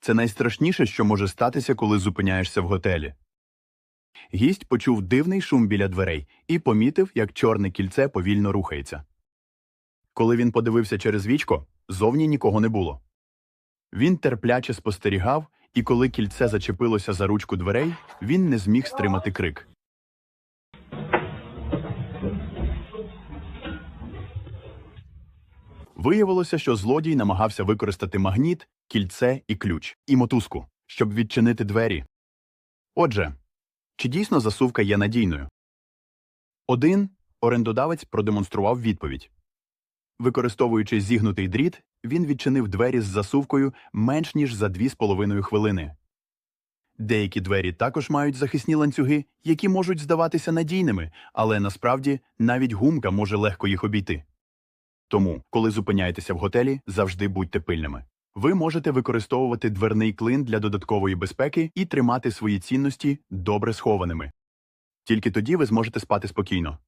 Це найстрашніше, що може статися, коли зупиняєшся в готелі. Гість почув дивний шум біля дверей і помітив, як чорне кільце повільно рухається. Коли він подивився через вічко, зовні нікого не було. Він терпляче спостерігав, і коли кільце зачепилося за ручку дверей, він не зміг стримати крик. Виявилося, що злодій намагався використати магніт, кільце і ключ, і мотузку, щоб відчинити двері. Отже, чи дійсно засувка є надійною? Один орендодавець продемонстрував відповідь. Використовуючи зігнутий дріт, він відчинив двері з засувкою менш ніж за дві з половиною хвилини. Деякі двері також мають захисні ланцюги, які можуть здаватися надійними, але насправді навіть гумка може легко їх обійти. Тому, коли зупиняєтеся в готелі, завжди будьте пильними. Ви можете використовувати дверний клин для додаткової безпеки і тримати свої цінності добре схованими. Тільки тоді ви зможете спати спокійно.